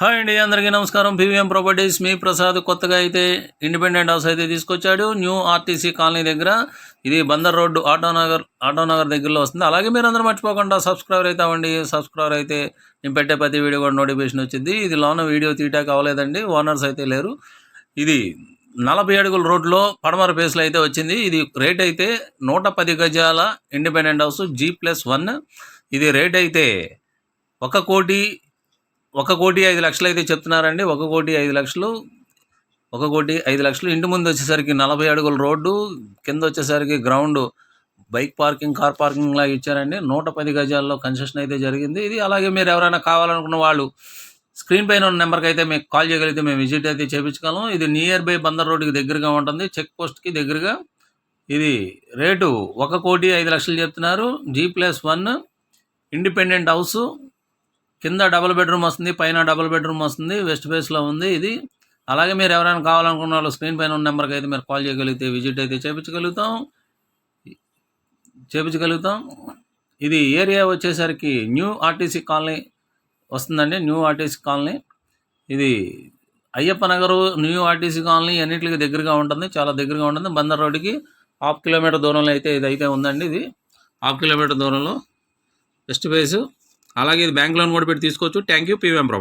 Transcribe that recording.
Hi అండి అందరికీ నమస్కారం. పీవీఎం ప్రాపర్టీస్ మీ ప్రసాద్ కొత్తగా అయితే ఇండిపెండెంట్ హౌస్ అయితే తీసుకొచ్చాడు. న్యూ ఆర్టీసీ కాలనీ దగ్గర. ఇది బందర్ రోడ్డు ఆటోనగర్ ఆటోనగర్ దగ్గరలో వస్తుంది. అలాగే మీరు అందరూ మర్చిపోకుండా సబ్స్క్రైబర్ అయితే అవ్వండి. సబ్స్క్రైబర్ అయితే నేను పెట్టే ప్రతి వీడియో కూడా నోటిఫికేషన్ వచ్చింది. ఇది లోన వీడియో తీయటానికి అవ్వలేదండి ఓనర్స్ అయితే లేరు. ఇది నలభై అడుగుల రోడ్లో పడమర పేస్లో అయితే వచ్చింది. ఇది రేట్ అయితే నూట పది గజాల independent house G plus one. ఇది రేట్ అయితే ఒక కోటి ఒక కోటి ఐదు లక్షలు అయితే చెప్తున్నారండి. ఒక కోటి ఐదు లక్షలు ఒక కోటి ఐదు లక్షలు. ఇంటి ముందు వచ్చేసరికి నలభై అడుగుల రోడ్డు కింద వచ్చేసరికి ground bike parking car parking లాగా ఇచ్చారండి. నూట పది గజాల్లో కన్సెషన్ అయితే జరిగింది. ఇది అలాగే మీరు ఎవరైనా కావాలనుకున్న వాళ్ళు స్క్రీన్ పైన ఉన్న నెంబర్కి అయితే మీకు కాల్ చేయగలిగితే మేము విజిట్ అయితే చేయించగలం ఇది నియర్ బై బందర్ రోడ్డుకి దగ్గరగా ఉంటుంది. చెక్ పోస్ట్కి దగ్గరగా ఇది రేటు ఒక కోటి ఐదు లక్షలు చెప్తున్నారు. G plus one independent house కింద డబుల్ బెడ్రూమ్ వస్తుంది పైన డబుల్ బెడ్రూమ్ వస్తుంది వెస్ట్ ఫేస్లో ఉంది ఇది. అలాగే మీరు ఎవరైనా కావాలనుకున్న వాళ్ళు స్క్రీన్ పైన ఉన్న నెంబర్కి అయితే మీరు కాల్ చేయగలిగితే విజిట్ అయితే చేయించగలుగుతాం చేయించగలుగుతాం ఇది ఏరియా వచ్చేసరికి న్యూ ఆర్టీసీ కాలనీ వస్తుందండి న్యూ ఆర్టీసీ కాలనీ. ఇది Ayyappa Nagar new RTC colony అన్నింటికి దగ్గరగా ఉంటుంది చాలా దగ్గరగా ఉంటుంది. బందర్ రోడ్డుకి హాఫ్ కిలోమీటర్ దూరంలో అయితే ఇది అయితే ఉందండి ఇది. హాఫ్ కిలోమీటర్ దూరంలో వెస్ట్ ఫేసు అలాగే ఇది బ్యాంక్ లోన్ కూడా పెట్టి తీసుకోవచ్చు. థ్యాంక్ యూ పీవీఎం ప్రభా